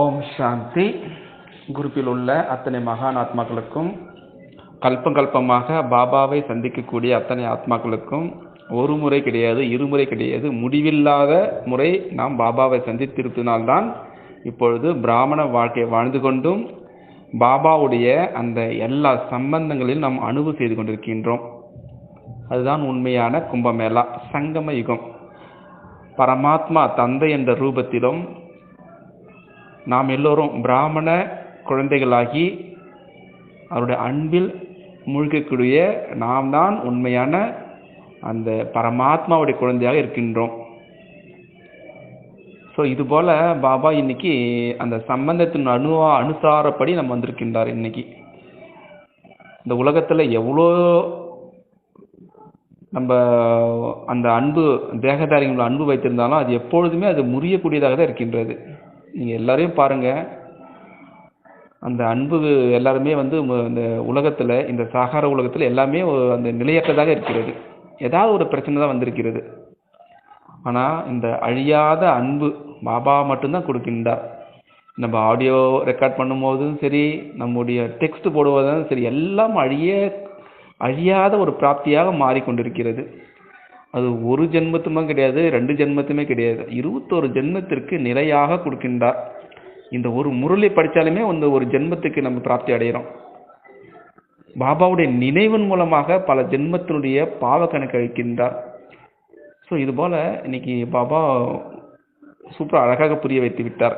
ஓம் சாந்தி. குரூப்பில் உள்ள அத்தனை மகான் ஆத்மாக்களுக்கும் கல்பம் கல்பமாக பாபாவை சந்திக்கக்கூடிய அத்தனை ஆத்மாக்களுக்கும் ஒரு முறை கிடையாது இருமுறை கிடையாது முடிவில்லாத முறை நாம் பாபாவை சந்தித்திருப்பதனால்தான் இப்பொழுது பிராமண வாழ்க்கையை வாழ்ந்து கொண்டும் பாபாவுடைய அந்த எல்லா சம்பந்தங்களிலும் நாம் அணுவு செய்து கொண்டிருக்கின்றோம். அதுதான் உண்மையான கும்பமேளா சங்கம யுகம். பரமாத்மா தந்தை என்ற ரூபத்திலும் நாம் எல்லோரும் பிராமண குழந்தைகளாகி அவருடைய அன்பில் மூழ்கக்கூடிய நாம் தான் உண்மையான அந்த பரமாத்மாவுடைய குழந்தையாக இருக்கின்றோம். ஸோ இது போல் பாபா இன்னைக்கு அந்த சம்பந்தத்தின் அணுவா அனுசாரப்படி நம்ம வந்திருக்கின்றார் இன்னைக்கு. இந்த உலகத்தில் எவ்வளோ நம்ம அந்த அன்பு தேகதாரிகளோட அன்பு வைத்திருந்தாலும் அது எப்பொழுதுமே அது முறியக்கூடியதாக தான் இருக்கின்றது. நீங்கள் எல்லாரையும் பாருங்கள் அந்த அன்பு எல்லாருமே வந்து இந்த உலகத்தில் இந்த சாகார உலகத்தில் எல்லாமே அந்த நிலையற்றதாக இருக்கிறது. ஏதாவது ஒரு பிரச்சனை தான் வந்திருக்கிறது. ஆனால் இந்த அழியாத அன்பு பாபா மட்டும்தான் கொடுக்கின்றார் நம்ம ஆடியோ ரெக்கார்ட் பண்ணும்போதும் சரி நம்முடைய டெக்ஸ்ட் போடுவதும் சரி எல்லாம் அழிய அழியாத ஒரு பிராப்தியாக மாறிக்கொண்டிருக்கிறது. அது ஒரு ஜென்மத்துமே கிடையாது ரெண்டு ஜென்மத்துமே கிடையாது. இருபத்தோரு ஜென்மத்திற்கு நிலையாக கொடுக்கின்றார். இந்த ஒரு முரளி படித்தாலுமே அந்த ஒரு ஜென்மத்துக்கு நம்ம பிராப்தி அடைகிறோம் பாபாவுடைய நினைவின் மூலமாக பல ஜென்மத்தினுடைய பாவ கணக்கு அழிக்கின்றார் ஸோ இது போல் இன்னைக்கு பாபா சூப்பராக அழகாக புரிய வைத்து விட்டார்.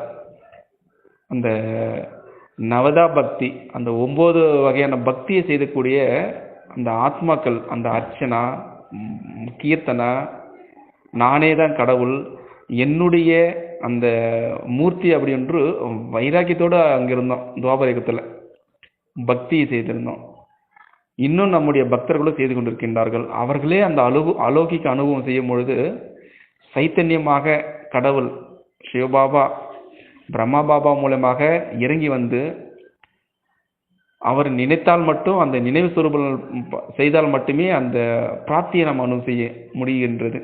அந்த நவதா பக்தி அந்த ஒம்பது வகையான பக்தியை செய்யக்கூடிய அந்த ஆத்மாக்கள் அந்த அர்ச்சனா கீர்த்தனா நானே தான் கடவுள் என்னுடைய அந்த மூர்த்தி அப்படி என்று வைராக்கியத்தோடு அங்கே இருந்தோம் துவாபரிகத்தில் பக்தி செய்திருந்தோம். இன்னும் நம்முடைய பக்தர்களும் செய்து கொண்டிருக்கின்றார்கள். அவர்களே அந்த அலுகு அலோகிக்க அனுபவம் செய்யும் பொழுது சைத்தன்யமாக கடவுள் சிவபாபா பிரம்மா பாபா மூலமாக இறங்கி வந்து அவர் நினைத்தால் மட்டும் அந்த நினைவு சுரூபம் செய்தால் மட்டுமே அந்த பிராப்தியை நம்ம அனுபவம் செய்ய முடிகின்றது.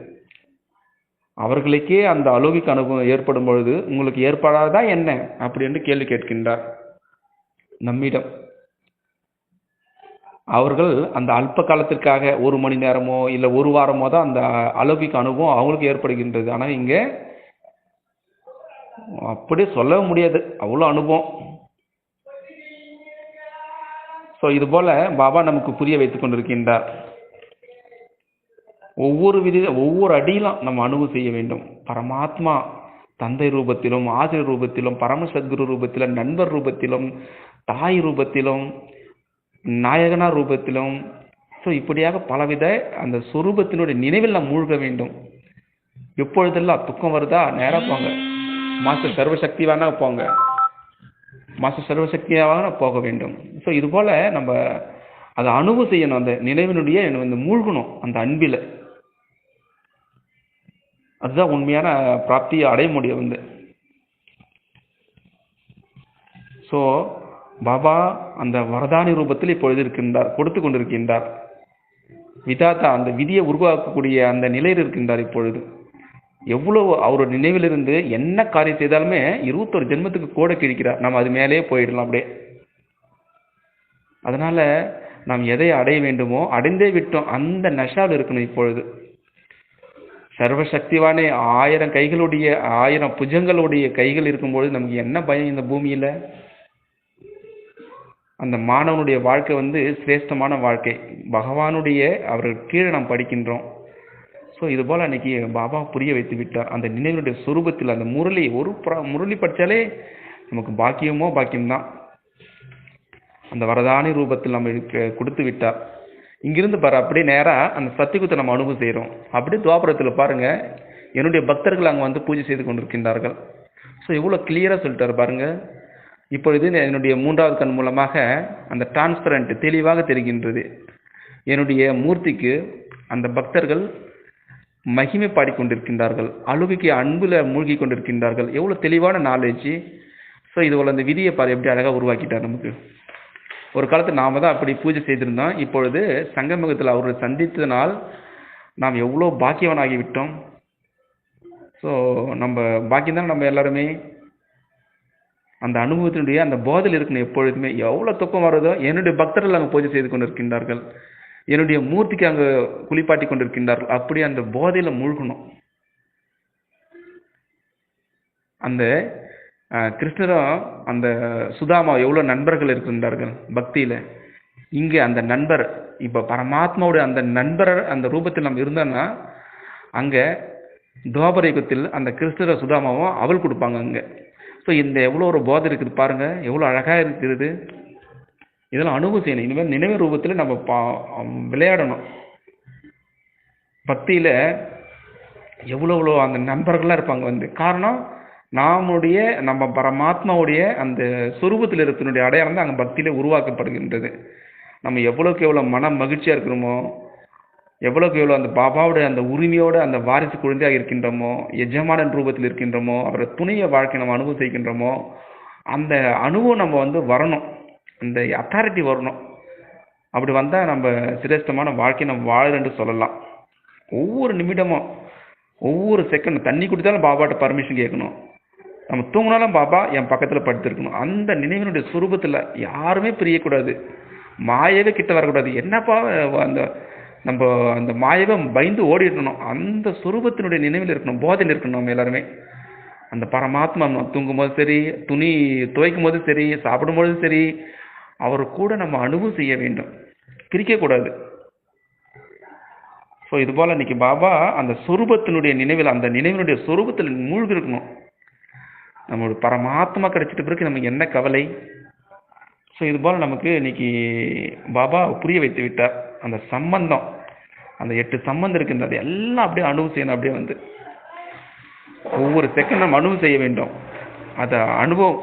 அவர்களுக்கே அந்த அலோகிக் அனுபவம் ஏற்படும் பொழுது உங்களுக்கு ஏற்படாதா என்ன? அப்படி என்று கேள்வி கேட்கின்றார். நம்மிடம் அவர்கள் அந்த அல்ப காலத்திற்காக ஒரு மணி நேரமோ இல்லை ஒரு வாரமோ தான் அந்த அலோகிக் அனுபவம் அவங்களுக்கு ஏற்படுகின்றது. ஆனால் இங்கே அப்படியே சொல்லவே முடியாது. அவ்வளோ அனுபவம். ஸோ இது போல பாபா நமக்கு புரிய வைத்துக் கொண்டிருக்கின்றார். ஒவ்வொரு விதி ஒவ்வொரு அடியிலும் நம்ம அனுபவம் செய்ய வேண்டும். பரமாத்மா தந்தை ரூபத்திலும் ஆசிரியர் ரூபத்திலும் பரமசத்குரு ரூபத்திலும் நண்பர் ரூபத்திலும் தாய் ரூபத்திலும் நாயகனா ரூபத்திலும். ஸோ இப்படியாக பலவித அந்த சொரூபத்தினுடைய நினைவில் நாம் மூழ்க வேண்டும். எப்பொழுதெல்லாம் துக்கம் வருதா? நேராக போங்க. மாஸ்டர் சர்வசக்தி வேணா போங்க. மாஸ்டர் சர்வசக்தியாக போக வேண்டும். ஸோ இது போல் நம்ம அதை அனுபவம் செய்யணும். அந்த நினைவினுடைய வந்து மூழ்கணும் அந்த அன்பில். அதுதான் உண்மையான பிராப்தியை அடைய முடியும் வந்து ஸோ பாபா அந்த வரதானி ரூபத்தில் இப்பொழுது இருக்கின்றார் கொடுத்து கொண்டிருக்கின்றார். விதாத்தா அந்த விதியை உருவாக்கக்கூடிய அந்த நிலையில் இருக்கின்றார் இப்பொழுது. எவ்வளோ அவரோட நினைவிலிருந்து என்ன காரியம் செய்தாலுமே இருபத்தொரு ஜென்மத்துக்கு கூட கிழிக்கிறார். நம்ம அது மேலேயே போயிடலாம் அப்படியே. அதனால நாம் எதை அடைய வேண்டுமோ அடைந்தே விட்டோம். அந்த நஷாவில் இருக்கணும் இப்பொழுது. சர்வசக்திவானே ஆயிரம் கைகளுடைய ஆயிரம் புஜங்களுடைய கைகள் இருக்கும்பொழுது நமக்கு என்ன பயம் இந்த பூமியில்? அந்த மாணவனுடைய வாழ்க்கை வந்து சிரேஷ்டமான வாழ்க்கை. பகவானுடைய அவர்கள் கீழே நாம் படிக்கின்றோம். ஸோ இது போல் அன்னைக்கு பாபா புரிய வைத்து விட்டார் அந்த நினைவினுடைய சுரூபத்தில் அந்த முரளி ஒரு முரளி படித்தாலே நமக்கு பாக்கியமோ பாக்கியம்தான். அந்த வரதானி ரூபத்தில் நம்ம கொடுத்து விட்டார் இங்கிருந்து பாரு அப்படியே நேராக அந்த சத்தியகுத்தை நம்ம அனுபவம் செய்கிறோம் அப்படியே துவாபுரத்தில் பாருங்கள் என்னுடைய பக்தர்கள் அங்கே வந்து பூஜை செய்து கொண்டிருக்கின்றார்கள். ஸோ இவ்வளோ கிளியராக சொல்லிட்டார் பாருங்கள் இப்பொழுது என்னுடைய மூன்றாவது கண் மூலமாக அந்த டிரான்ஸ்பரண்ட் தெளிவாக தெரிகின்றது. என்னுடைய மூர்த்திக்கு அந்த பக்தர்கள் மகிமை பாடிக்கொண்டிருக்கின்றார்கள். அழுகைக்கு அன்பில் மூழ்கி கொண்டிருக்கின்றார்கள் எவ்வளோ தெளிவான நாலேஜ் ஸோ இது போல் அந்த விதியை பாரு எப்படி அழகாக உருவாக்கிட்டார் நமக்கு. ஒரு காலத்தில் நாம் தான் அப்படி பூஜை செய்திருந்தோம். இப்பொழுது சங்கமுகத்தில் அவரை சந்தித்ததனால் நாம் எவ்வளோ பாக்கியவனாகி விட்டோம். ஸோ நம்ம பாக்கியம் தானே நம்ம எல்லாருமே? அந்த அனுபவத்தினுடைய அந்த போதையில் இருக்கணும் எப்பொழுதுமே எவ்வளோ துக்கம் வருதோ என்னுடைய பக்தர்கள் அங்கே பூஜை செய்து கொண்டிருக்கின்றார்கள். என்னுடைய மூர்த்திக்கு அங்கே குளிப்பாட்டி கொண்டிருக்கின்றார்கள். அப்படி அந்த போதையில் மூழ்கணும். அந்த கிருஷ்ணரும் அந்த சுதாமா எவ்வளோ நண்பர்கள் இருக்கின்றார்கள் பக்தியில். இங்கே அந்த நண்பர் இப்போ பரமாத்மாவுடைய அந்த நண்பர் அந்த ரூபத்தில் நம்ம இருந்தோன்னா அங்கே துவாபர யுகத்தில் அந்த கிருஷ்ணர சுதாமாவும் அவள் கொடுப்பாங்க அங்கே. ஸோ இந்த எவ்வளோ ஒரு போதை இருக்குது பாருங்க எவ்வளோ அழகாக இருக்கிறது. இதெல்லாம் அனுபவம் செய்யணும் இனிமேல் நினைவு ரூபத்தில் நம்ம பா விளையாடணும். பக்தியில் எவ்வளோ எவ்வளோ அந்த நண்பர்கள்லாம் இருப்பாங்க வந்து. காரணம் நாமுடைய நம்ம பரமாத்மாவுடைய அந்த சுரூபத்தில் இருக்கிறனுடைய அடையாளம் தான் அங்கே பக்தியில் உருவாக்கப்படுகின்றது. நம்ம எவ்வளோக்கு எவ்வளோ மன மகிழ்ச்சியாக இருக்கிறோமோ எவ்வளோக்கு எவ்வளோ அந்த பாபாவுடைய அந்த உரிமையோட அந்த வாரிசு குழந்தையாக இருக்கின்றோமோ எஜமானன் ரூபத்தில் இருக்கின்றோமோ அவரை துணைய வாழ்க்கை நம்ம அனுபவம் செய்கின்றோமோ அந்த அனுபவம் நம்ம வந்து வரணும். இந்த அத்தாரிட்டி வரணும். அப்படி வந்தால் நம்ம சிரேஷ்டமான வாழ்க்கையை நம்ம வாழலன்னு சொல்லலாம். ஒவ்வொரு நிமிடமும் ஒவ்வொரு செகண்ட் தண்ணி குடித்தாலும் பாபாட்ட பர்மிஷன் கேட்கணும். நம்ம தூங்கினாலும் பாபா என் பக்கத்தில் படுத்திருக்கணும். அந்த நினைவினுடைய சுரூபத்தில் யாருமே பிரியக்கூடாது. மாயவே கிட்ட வரக்கூடாது. என்னப்பா அந்த நம்ம அந்த மாயவை பயந்து ஓடிடணும். அந்த சுரூபத்தினுடைய நினைவில் இருக்கணும் போதையில் இருக்கணும் நம்ம எல்லாருமே. அந்த பரமாத்மா நம்ம தூங்கும் போது சரி துணி துவைக்கும் போது சரி சாப்பிடும் போது சரி அவர் கூட நம்ம அனுபவம் செய்ய வேண்டும். பிரிக்கக்கூடாது ஸோ இது போல் இன்னைக்கு பாபா அந்த சொரூபத்தினுடைய நினைவில் அந்த நினைவினுடைய சொரூபத்தில் மூழ்கிருக்கணும் நம்மளோட பரமாத்மா கிடைச்சிட்ட பிறகு நமக்கு என்ன கவலை? ஸோ இது போல் நமக்கு இன்னைக்கு பாபா புரிய வைத்து விட்டார். அந்த சம்பந்தம் அந்த எட்டு சம்பந்தம் இருக்கின்றது எல்லாம் அப்படியே அனுபவம் செய்யணும் அப்படியே வந்து. ஒவ்வொரு செகண்ட் நம்ம அனுபவம் செய்ய வேண்டும். அதை அனுபவம்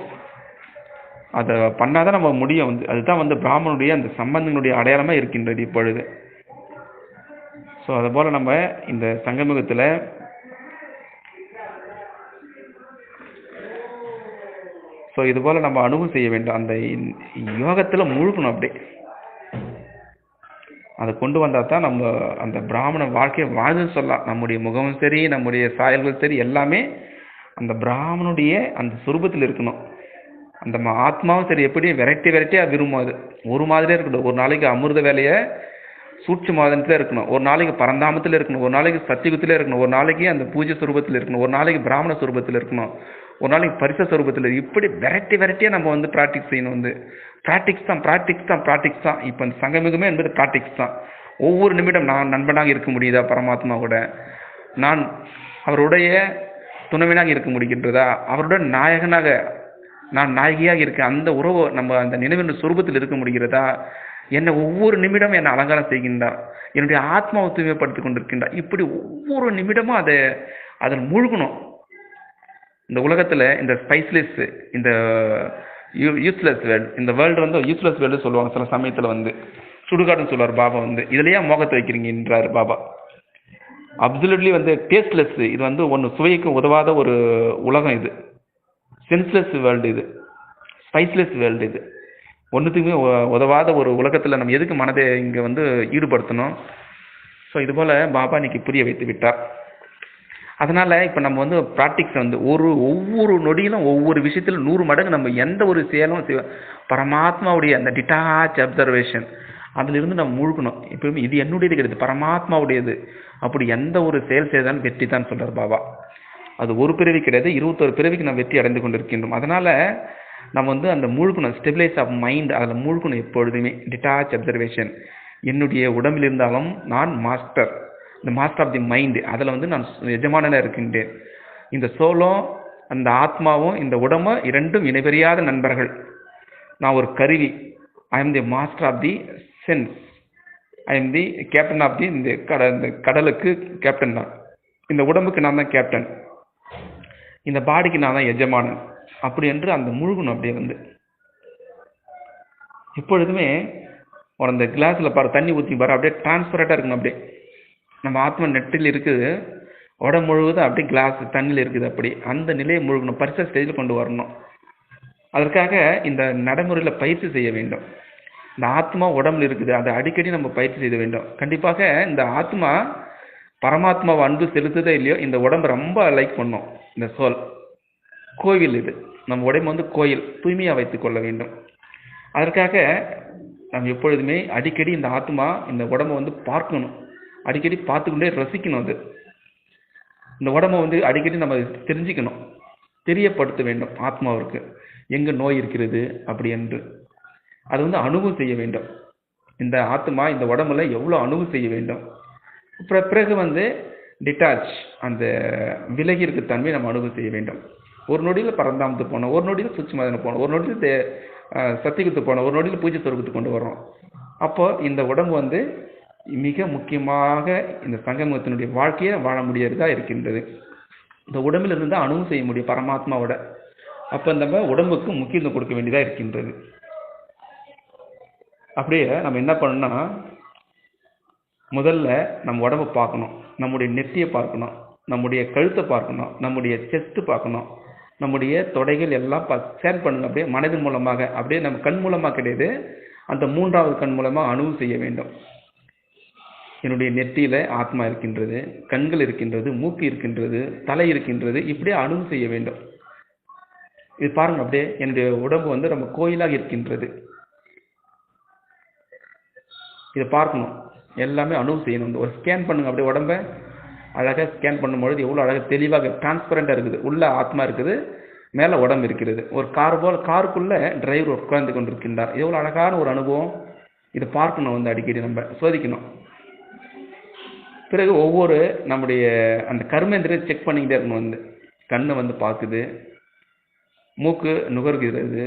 அதை பண்ணாதான் நம்ம முடியும். வந்து அதுதான் வந்து பிராமணனுடைய அந்த சம்பந்தங்களுடைய அடையாளமாக இருக்கின்றது இப்பொழுது. ஸோ அதுபோல் நம்ம இந்த சங்கமுகத்தில் ஸோ இதுபோல் நம்ம அனுபவம் செய்ய வேண்டும். அந்த யோகத்தில் முழுக்கணும் அப்படியே. அதை கொண்டு வந்தால் தான் நம்ம அந்த பிராமண வாழ்க்கையை வாழ்ந்து சொல்லலாம். நம்முடைய முகமும் சரி நம்முடைய சாயல்கள் சரி எல்லாமே அந்த பிராமணுடைய அந்த சுரூபத்தில் இருக்கணும். அந்த ஆத்மாவும் சரி எப்படி வெரைட்டி வெரைட்டியாக விரும்பும் அது. ஒரு மாதிரியே இருக்கணும். ஒரு நாளைக்கு அமிர்த வேலையை சூட்சுமாதனத்தில் இருக்கணும். ஒரு நாளைக்கு பரந்தாமத்தில் இருக்கணும். ஒரு நாளைக்கு சத்தியுகத்தில் இருக்கணும். ஒரு நாளைக்கு அந்த பூஜை சுரூபத்தில் இருக்கணும். ஒரு நாளைக்கு பிராமண சுரூபத்தில் இருக்கணும். ஒரு நாளைக்கு பரிச சுரூபத்தில். இப்படி வெரைட்டி வெரைட்டியாக நம்ம வந்து ப்ராக்டிக்ஸ் செய்யணும் வந்து. ப்ராக்டிக்ஸ் தான் ப்ராக்டிக்ஸ் தான் ப்ராக்டிக்ஸ் தான். இப்போ இந்த சங்கமிகமே என்பது ப்ராக்டிக்ஸ் தான். ஒவ்வொரு நிமிடம் நான் நண்பனாக இருக்க முடியுதா? பரமாத்மா கூட. நான் அவருடைய துணைவனாக இருக்க முடிகின்றதா? அவருடன் நாயகனாக நான் நாயகியாக இருக்க அந்த உறவு நம்ம அந்த நினைவின் சுரூபத்தில் இருக்க முடிகிறதா? என்னை ஒவ்வொரு நிமிடமும் என்னை அலங்காரம் செய்கின்றார் என்னுடைய ஆத்மாவை தூய்மைப்படுத்திக் கொண்டிருக்கின்றார் இப்படி ஒவ்வொரு நிமிடமும் அதை அதில் மூழ்கணும். இந்த உலகத்தில் இந்த ஸ்பைஸ்லெஸ் இந்த யூஸ்லெஸ் வேர்ல்டு இந்த வேர்ல்டு வந்து யூஸ்லெஸ் வேர்ல்டு சொல்லுவாங்க சில சமயத்தில் வந்து. சுடுகாடுன்னு சொல்லுவார் பாபா வந்து. இதுலையே மோகத்தை வைக்கிறீங்கன்றார் பாபா. அப்சல்யூட்லி வந்து டேஸ்ட்லெஸ் இது வந்து ஒன்று சுவைக்கு உதவாத ஒரு உலகம் இது. சென்ஸ்லெஸ் வேர்ல்டு இது. ஸ்பைஸ்லெஸ் வேர்ல்டு இது. ஒன்றுத்துக்குமே உதவாத ஒரு உலகத்தில் நம்ம எதுக்கு மனதை இங்கே வந்து ஈடுபடுத்தணும்? ஸோ இதுபோல் பாபா இன்னைக்கு புரிய வைத்து விட்டார். அதனால் இப்போ நம்ம வந்து ப்ராக்டிக்ஸ் வந்து ஒரு ஒவ்வொரு நொடியிலும் ஒவ்வொரு விஷயத்திலும் நூறு மடங்கு நம்ம எந்த ஒரு செயலும் பரமாத்மாவுடைய அந்த டிட்டாச் அப்சர்வேஷன் அதிலிருந்து நம்ம முழுக்கணும் எப்பவுமே இது என்னுடையது கிடையாது பரமாத்மாவுடையது. அப்படி எந்த ஒரு செயல் செய்தாலும் வெற்றி தான் சொல்கிறார் பாபா. அது ஒரு பிறவி கிடையாது இருபத்தொரு பிறவிக்கு நாம் வெற்றி அடைந்து கொண்டிருக்கின்றோம். அதனால நம்ம வந்து அந்த மூழ்கணும் ஸ்டெபிலைஸ் ஆஃப் மைண்ட் அதில் மூழ்கணும் எப்பொழுதுமே டிட்டாச் அப்சர்வேஷன் என்னுடைய உடம்பில் இருந்தாலும் நான் மாஸ்டர் இந்த மாஸ்டர் ஆஃப் தி மைண்டு அதில் வந்து நான் எஜமானனாக இருக்கின்றேன். இந்த சோலும் அந்த ஆத்மாவும் இந்த உடம்பும் இரண்டும் இணைபெரியாத நண்பர்கள். நான் ஒரு கருவி. I am the master of the sense I am the captain of the இந்த கட இந்த கடலுக்கு கேப்டன் தான். இந்த உடம்புக்கு நான் தான் கேப்டன் இந்த பாடிக்கு நான் தான் எஜமானன். அப்படி என்று அந்த முழுகணும் அப்படியே வந்து எப்பொழுதுமே ஒரு அந்த கிளாஸில் பாரு தண்ணி ஊற்றி பாரு அப்படியே டிரான்ஸ்பரண்ட்டாக இருக்கணும் அப்படியே. நம்ம ஆத்மா நெட்டில் இருக்குது உடம்பு முழுவதும் அப்படியே கிளாஸ் தண்ணியில் இருக்குது அப்படி. அந்த நிலையை முழுகணும் பரிச ஸ்டேஜில் கொண்டு வரணும். அதற்காக இந்த நடைமுறையில் பயிற்சி செய்ய வேண்டும். இந்த ஆத்மா உடம்புல இருக்குது அதை அடிக்கடி நம்ம பயிற்சி செய்ய வேண்டும். கண்டிப்பாக இந்த ஆத்மா பரமாத்மாவை அன்பு செலுத்துதே இல்லையோ இந்த உடம்பு ரொம்ப லைக் பண்ணும். இந்த சோல். கோவில் இது. நம்ம உடம்பு வந்து கோயில். தூய்மையாக வைத்துக் கொள்ள வேண்டும். அதற்காக நம்ம எப்பொழுதுமே அடிக்கடி இந்த ஆத்மா இந்த உடம்பை வந்து பார்க்கணும். அடிக்கடி பார்த்துக்கொண்டே ரசிக்கணும் அது. இந்த உடம்பை வந்து அடிக்கடி நம்ம தெரிஞ்சுக்கணும். தெரியப்படுத்த வேண்டும் ஆத்மாவிற்கு எங்க நோய் இருக்கிறது அப்படி என்று. அது வந்து அனுபவம் செய்ய வேண்டும். இந்த ஆத்மா இந்த உடம்புல எவ்வளோ அனுபவம் செய்ய வேண்டும். பிற- பிறகு வந்து டிட்டாச் அந்த விலகி இருக்க தன்மை நம்ம அனுபவம் செய்ய வேண்டும். ஒரு நொடியில் பரந்தாமத்து போனோம் ஒரு நொடியில் சுட்சுமதனை போனோம் ஒரு நொடியில் தே- சத்தியகுத்து போனோம் ஒரு நொடியில் பூஜை சொர்க்கத்து கொண்டு வர்றோம். அப்போ இந்த உடம்பு வந்து மிக முக்கியமாக இந்த சங்கமத்தினுடைய வாழ்க்கையை வாழ முடியறதா இருக்கின்றது. இந்த உடம்பில் இருந்து தான் அனுபவம் செய்ய முடியும் பரமாத்மாவோட. அப்போ நம்ம உடம்புக்கு முக்கியத்துவம் கொடுக்க வேண்டியதாக இருக்கின்றது. அப்படியே நம்ம என்ன பண்ணணும்னா முதல்ல நம்ம உடம்ப பார்க்கணும். நம்முடைய நெத்தியை பார்க்கணும் நம்முடைய கழுத்தை பார்க்கணும் நம்முடைய செஸ்ட்டு பார்க்கணும் நம்முடைய தொடைகள் எல்லாம் ஸ்கேன் பண்ணுங்க அப்படியே மனதின் மூலமாக அப்படியே நம்ம கண் மூலமாக கிடையாது அந்த மூன்றாவது கண் மூலமாக அனுபவம் செய்ய வேண்டும். என்னுடைய நெற்றியில் ஆத்மா இருக்கின்றது கண்கள் இருக்கின்றது மூக்கு இருக்கின்றது தலை இருக்கின்றது இப்படியே அனுபவம் செய்ய வேண்டும். இது பாருங்க அப்படியே என்னுடைய உடம்பு வந்து நம்ம கோயிலாக இருக்கின்றது. இதை பார்க்கணும். எல்லாமே அனுபவம் செய்யணும். இந்த ஒரு ஸ்கேன் பண்ணுங்க அப்படியே உடம்ப. அழகாக ஸ்கேன் பண்ணும்பொழுது எவ்வளோ அழகாக தெளிவாக டிரான்ஸ்பரண்டாக இருக்குது. உள்ள ஆத்மா இருக்குது. மேலே உடம்பு இருக்கிறது. ஒரு கார் போல் காருக்குள்ளே டிரைவர் உட்கார்ந்து கொண்டிருக்கின்றார். எவ்வளோ அழகான ஒரு அனுபவம். இதை பார்க்கணும் வந்து அடிக்கடி நம்ம. சோதிக்கணும். பிறகு ஒவ்வொரு நம்முடைய அந்த கர்மேந்திரியை செக் பண்ணிக்கிட்டே இருக்கணும் வந்து. கண்ணை வந்து பார்க்குது. மூக்கு நுகர்கிறது.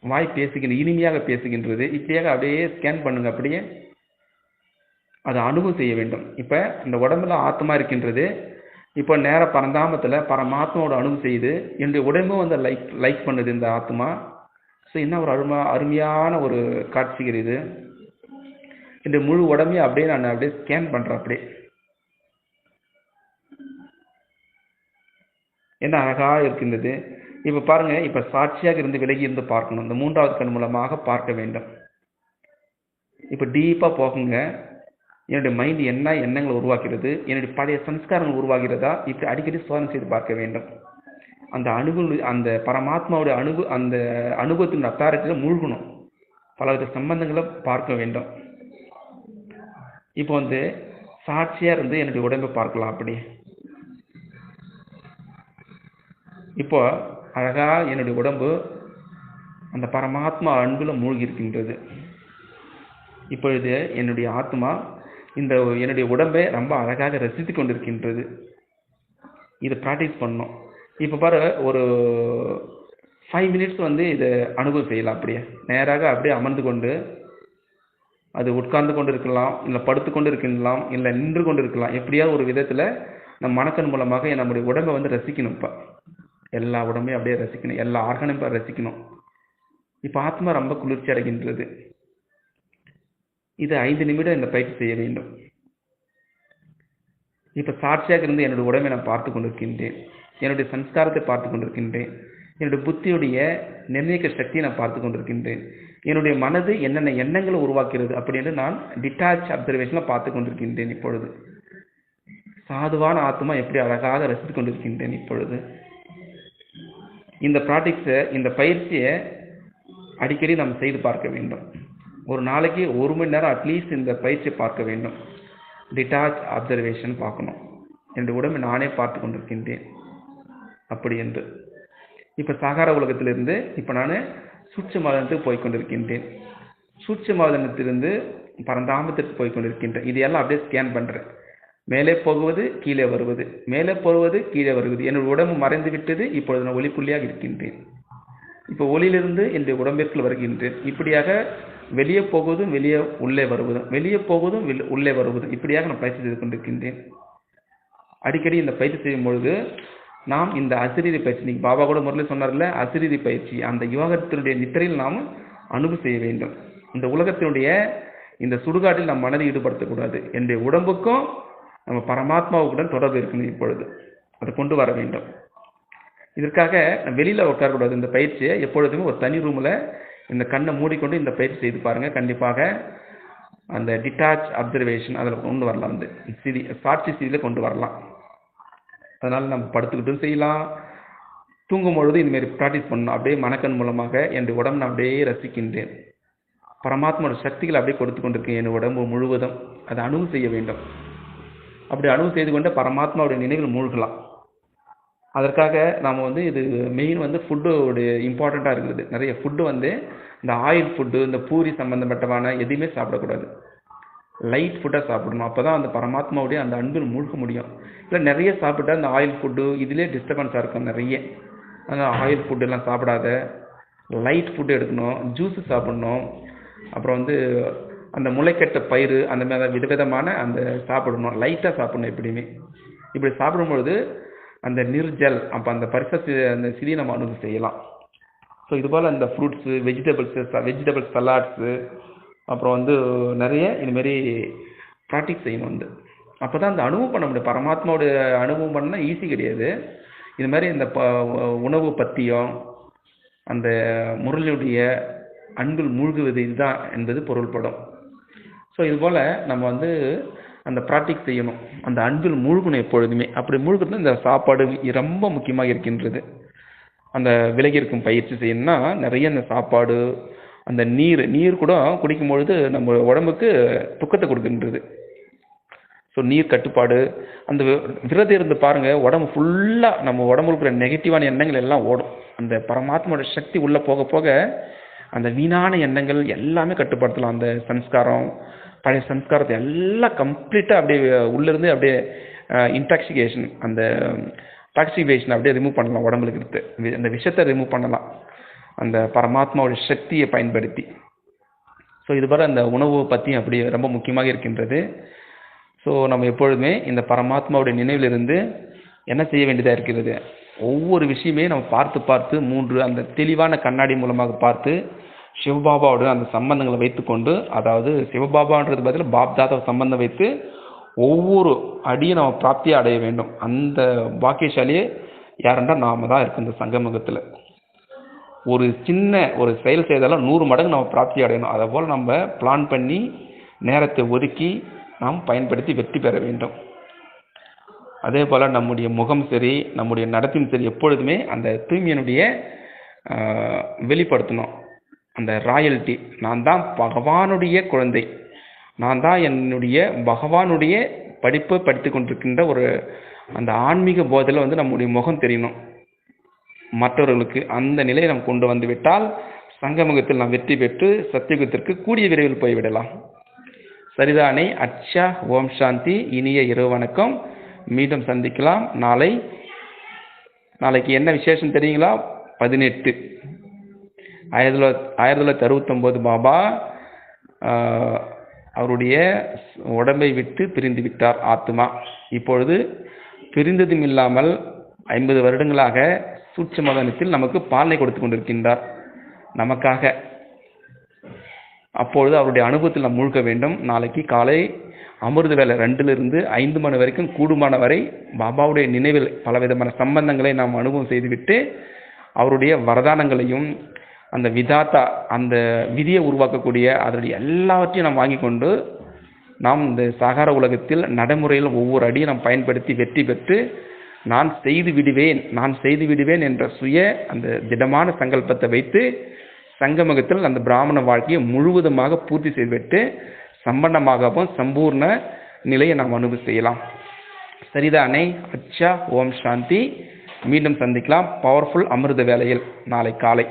வாய் பேசுகின்ற இனிமையாக பேசுகின்றது. இப்படியாக அப்படியே ஸ்கேன் பண்ணுங்க. அப்படியே அதை அனுபவம் செய்ய வேண்டும். இப்போ இந்த உடம்புல ஆத்மா இருக்கின்றது. இப்போ நேர பரந்தாமத்தில் பரமாத்மாவோட அனுபவம் செய்யுது என்னுடைய உடம்பும் வந்து லைக் லைக் பண்ணுது இந்த ஆத்மா. ஸோ என்ன ஒரு அருமா அருமையான ஒரு காட்சிகள் இது. இந்த முழு உடம்பையும் அப்படியே நான் அப்படியே ஸ்கேன் பண்ணுறேன் அப்படியே. என்ன அழகாக இருக்கின்றது. இப்போ பாருங்க இப்போ சாட்சியாக இருந்து விலகி இருந்து பார்க்கணும். இந்த மூன்றாவது கண் மூலமாக பார்க்க வேண்டும். இப்போ டீப்பாக போகுங்க. என்னுடைய மைண்ட் என்ன எண்ணங்களை உருவாக்கிறது என்னுடைய பழைய சம்ஸ்காரங்கள் உருவாகிறதா இப்படி அடிக்கடி சோதனை செய்து பார்க்க வேண்டும். அந்த அணுகு அந்த பரமாத்மாவுடைய அணுகு அந்த அனுபவத்தின் அத்தாரத்தில் மூழ்கணும். பலவித சம்பந்தங்களை பார்க்க வேண்டும். இப்போ வந்து சாட்சியாக இருந்து என்னுடைய உடம்பை பார்க்கலாம் அப்படி. இப்போ அழகா என்னுடைய உடம்பு அந்த பரமாத்மா அன்புல மூழ்கி இருக்கின்றது இப்பொழுது என்னுடைய ஆத்மா இந்த என்னுடைய உடம்பை ரொம்ப அழகாக ரசித்து கொண்டிருக்கின்றது. இதை ப்ராக்டிஸ் பண்ணோம் இப்போ பாரு ஒரு ஃபைவ் மினிட்ஸ் வந்து இதை அனுபவம் செய்யலாம் அப்படியே. நேராக அப்படியே அமர்ந்து கொண்டு அது உட்கார்ந்து கொண்டு இருக்கலாம் இல்லை படுத்து கொண்டு இருக்கலாம் இல்லை நின்று கொண்டு இருக்கலாம் எப்படியாவது ஒரு விதத்தில் நம் மனக்கண் மூலமாக நம்முடைய உடம்பை வந்து ரசிக்கணும் இப்போ. எல்லா உடம்பையும் அப்படியே ரசிக்கணும். எல்லா ஆர்கனையும் ரசிக்கணும். இப்போ ஆத்மா ரொம்ப குளிர்ச்சி அடைகின்றது. இது ஐந்து நிமிடம் இந்த பயிற்சி செய்ய வேண்டும். இப்ப சாட்சியாக இருந்து என்னுடைய உடம்பை நான் பார்த்து கொண்டிருக்கின்றேன். என்னுடைய சம்ஸ்காரத்தை பார்த்து கொண்டிருக்கின்றேன். என்னுடைய புத்தியுடைய நிர்ணயிக்க சக்தியை நான் பார்த்து கொண்டிருக்கின்றேன். என்னுடைய மனது என்னென்ன எண்ணங்களை உருவாக்கிறது அப்படின்னு நான் டிட்டாச் அப்சர்வேஷனில் பார்த்து கொண்டிருக்கின்றேன் இப்பொழுது. சாதுவான ஆத்மா எப்படி அழகாக ரசித்து கொண்டிருக்கின்றேன் இப்பொழுது. இந்த ப்ராக்டிக்ஸை இந்த பயிற்சியை அடிக்கடி நம்ம செய்து பார்க்க வேண்டும். ஒரு நாளைக்கு ஒரு மணி நேரம் அட்லீஸ்ட் இந்த பயிற்சியை பார்க்க வேண்டும். டிட்டாச் அப்சர்வேஷன் பார்க்கணும். என்னுடைய உடம்பை நானே பார்த்து கொண்டிருக்கின்றேன். அப்படி என்று. இப்போ சாகார உலகத்திலிருந்து இப்போ நான் சூட்சமாதனத்துக்கு போய் கொண்டிருக்கின்றேன். சூட்சமாதனத்திலிருந்து பரந்தாமத்திற்கு போய் கொண்டிருக்கின்றேன். இதையெல்லாம் அப்படியே ஸ்கேன் பண்ணுறேன் மேலே போகுவது கீழே வருவது. மேலே போவது கீழே வருவது. என்னுடைய உடம்பு மறைந்து விட்டது. இப்பொழுது நான் ஒளிப்புள்ளியாக இருக்கின்றேன். இப்போ ஒளியிலிருந்து என்னுடைய உடம்பிற்குள் வருகின்றேன். இப்படியாக வெளியே போகுவதும் வெளியே உள்ளே வருவதும் வெளியே போகுவதும் உள்ளே வருவதும் இப்படியாக நான் பயிற்சி செய்து கொண்டிருக்கின்றேன். அடிக்கடி இந்த பயிற்சி செய்யும் பொழுது நாம் இந்த அசிரீதி பயிற்சி நீங்கள் பாபா கூட முரளி சொன்னார்ல அசிரீதி பயிற்சி அந்த யோகத்தினுடைய நித்திரையில் நாம் அனுபவம் செய்ய வேண்டும். இந்த உலகத்தினுடைய இந்த சுடுகாட்டில் நம் மனதை ஈடுபடுத்தக்கூடாது. என்னுடைய உடம்புக்கும் நம்ம பரமாத்மாவுக்குடன் தொடர்பு இருக்கணும் இப்பொழுது. அதை கொண்டு வர வேண்டும். இதற்காக வெளியில் உட்காரக்கூடாது. இந்த பயிற்சியை எப்பொழுதுமே ஒரு தனி ரூமில் இந்த கண்ணை மூடிக்கொண்டு இந்த பயிற்சி செய்து பாருங்க. கண்டிப்பாக அந்த டிட்டாச் அப்சர்வேஷன் அதில் கொண்டு வரலாம். வந்து சிதி சாட்சி சிதியில் கொண்டு வரலாம். அதனால் நம்ம படுத்துக்கிட்டும் செய்யலாம். தூங்கும் பொழுது இதுமாரி ப்ராக்டிஸ் பண்ணணும். அப்படியே மனக்கண் மூலமாக என் உடம்பு நான் அப்படியே ரசிக்கின்றேன். பரமாத்மாவோட சக்திகளை அப்படியே கொடுத்து கொண்டிருக்கேன். என் உடம்பு முழுவதும் அதை அணுவு செய்ய வேண்டும். அப்படி அணுவு செய்து கொண்டு பரமாத்மாவுடைய நினைவில் மூழ்கலாம். அதற்காக நாம் வந்து இது மெயின் வந்து ஃபுட்டோடைய இம்பார்ட்டண்ட்டாக இருக்கிறது. நிறைய ஃபுட்டு வந்து இந்த ஆயில் ஃபுட்டு இந்த பூரி சம்மந்தப்பட்டமான எதுவுமே சாப்பிடக்கூடாது. லைட் ஃபுட்டாக சாப்பிடணும். அப்போ தான் அந்த பரமாத்மாவுடைய அந்த அன்பில் மூழ்க முடியும். இல்லை நிறைய சாப்பிட்டா அந்த ஆயில் ஃபுட்டு இதுலேயே டிஸ்டர்பன்ஸாக இருக்கும் நிறைய. அதனால் ஆயில் ஃபுட்டெல்லாம் சாப்பிடாத. லைட் ஃபுட்டு எடுக்கணும். ஜூஸு சாப்பிடணும். அப்புறம் வந்து அந்த முளைக்கட்ட பயிறு அந்த மாதிரி விதவிதமான அந்த சாப்பிடணும். லைட்டாக சாப்பிடணும் எப்படியுமே. இப்படி சாப்பிடும்பொழுது அந்த நிர்ஜல் அப்போ அந்த பரிசத்து அந்த சிறிய நம்ம அணுகு செய்யலாம். ஸோ இது போல் இந்த ஃப்ரூட்ஸு வெஜிடபிள்ஸு வெஜிடபிள் சலாட்ஸு அப்புறம் வந்து நிறைய இதுமாரி ப்ராக்டிஸ் செய்யணும் வந்து. அப்போ தான் அந்த அனுபவம் பண்ண முடியும். பரமாத்மாவோட அனுபவம் பண்ணால் ஈஸி கிடையாது. இது மாதிரி இந்த ப உணவு பற்றியும் அந்த முரளியுடைய அன்பில் மூழ்குவது இதுதான் என்பது பொருள்படும். ஸோ இதுபோல் நம்ம வந்து அந்த ப்ராக்டிக் செய்யணும். அந்த அன்பில் மூழ்கணும் எப்பொழுதுமே. அப்படி மூழ்கிறது இந்த சாப்பாடு ரொம்ப முக்கியமாக இருக்கின்றது. அந்த விலகி இருக்கும் பயிற்சி செய்யணும்னா நிறைய அந்த சாப்பாடு அந்த நீர் நீர் கூட குடிக்கும் பொழுது நம்ம உடம்புக்கு துக்கத்தை கொடுக்கின்றது. ஸோ நீர் கட்டுப்பாடு அந்த விரதம் இருந்து பாருங்கள் உடம்பு ஃபுல்லாக நம்ம உடம்புல இருக்கிற நெகட்டிவான எண்ணங்கள் எல்லாம் ஓடும். அந்த பரமாத்மாவோட சக்தி உள்ளே போக போக அந்த வீணான எண்ணங்கள் எல்லாமே கட்டுப்படுத்தலாம். அந்த சன்ஸ்காரம் பழைய சம்ஸ்காரத்தை எல்லாம் கம்ப்ளீட்டாக அப்படியே உள்ளேருந்து அப்படியே இன்டாக்சிகேஷன் அந்த டாக்சிகேஷன் அப்படியே ரிமூவ் பண்ணலாம் உடம்புல இருக்கிறது வி- அந்த விஷத்தை ரிமூவ் பண்ணலாம். அந்த பரமாத்மாவோட சக்தியை பயன்படுத்தி. ஸோ இதுவரை அந்த உணவை பற்றி அப்படி ரொம்ப முக்கியமாக இருக்கின்றது. ஸோ நம்ம எப்பொழுதுமே இந்த பரமாத்மாவுடைய நினைவிலிருந்து என்ன செய்ய வேண்டியதாக இருக்கிறது? ஒவ்வொரு விஷயமே நம்ம பார்த்து பார்த்து மூன்று அந்த தெளிவான கண்ணாடி மூலமாக பார்த்து சிவபாபாவோட அந்த சம்பந்தங்களை வைத்துக்கொண்டு அதாவது சிவபாபான்றது பதில் பாப்தாதா சம்பந்தம் வைத்து ஒவ்வொரு அடியும் நம்ம பிராப்தியை அடைய வேண்டும். அந்த பாக்கியசாலியே யாருண்டா நாம தான் இருக்கு இந்த சங்கமுகத்தில். ஒரு சின்ன ஒரு செயல் செய்தாலும் நூறு மடங்கு நம்ம பிராப்தி அடையணும். அதை போல் நம்ம பிளான் பண்ணி நேரத்தை ஒதுக்கி நாம் பயன்படுத்தி வெற்றி பெற வேண்டும். அதே போல் நம்முடைய முகம் சரி நம்முடைய நடத்தையும் சரி எப்பொழுதுமே அந்த தூய்மையினுடைய வெளிப்படுத்தணும். அந்த ராயல்ட்டி நான் தான் பகவானுடைய குழந்தை. நான் தான் என்னுடைய பகவானுடைய படிப்பு படித்து கொண்டிருக்கின்ற ஒரு அந்த ஆன்மீக போதையில் வந்து நம்முடைய முகம் தெரியணும். மற்றவர்களுக்கு அந்த நிலையை நாம் கொண்டு வந்து விட்டால் சங்கமுகத்தில் நாம் வெற்றி பெற்று சத்தியுகத்திற்கு கூடிய விரைவில் போய்விடலாம் சரிதானே? அச்சா ஓம் சாந்தி இனிய இரவு வணக்கம். மீண்டும் சந்திக்கலாம். நாளை நாளைக்கு என்ன விசேஷம் தெரியுங்களா? பதினெட்டு. ஆயிரத்தி தொள்ளாயிரத்தி ஆயிரத்தி தொள்ளாயிரத்தி அறுபத்தொம்போது பாபா அவருடைய உடம்பை விட்டு பிரிந்து விட்டார் ஆத்மா. இப்பொழுது பிரிந்ததும் இல்லாமல் ஐம்பது வருடங்களாக சூட்சமதனத்தில் நமக்கு பாலனை கொடுத்து கொண்டிருக்கின்றார். நமக்காக அப்பொழுது அவருடைய அனுபவத்தில் நாம் மூழ்க வேண்டும். நாளைக்கு காலை அமிர்த வேலை ரெண்டிலிருந்து ஐந்து மணி வரைக்கும் கூடுமான வரை பாபாவுடைய நினைவில் பலவிதமான சம்பந்தங்களை நாம் அனுபவம் செய்துவிட்டு அவருடைய வரதானங்களையும் அந்த விதாத்தா அந்த விதியை உருவாக்கக்கூடிய அதனுடைய எல்லாவற்றையும் நாம் வாங்கி கொண்டு நாம் இந்த சகார உலகத்தில் நடைமுறையில் ஒவ்வொரு அடியும் நாம் பயன்படுத்தி வெற்றி பெற்று நான் செய்து விடுவேன் நான் செய்து விடுவேன் என்ற சுய அந்த திடமான சங்கல்பத்தை வைத்து சங்கமகத்தில் அந்த பிராமண வாழ்க்கையை முழுவதுமாக பூர்த்தி செய்துவிட்டு சம்பன்னமாகவும் சம்பூர்ண நிலையை நாம் அனுபவி செய்யலாம். சரிதானே அச்சா ஓம் சாந்தி. மீண்டும் சந்திக்கலாம். பவர்ஃபுல் அமிர்த வேலையில் நாளை காலை.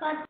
But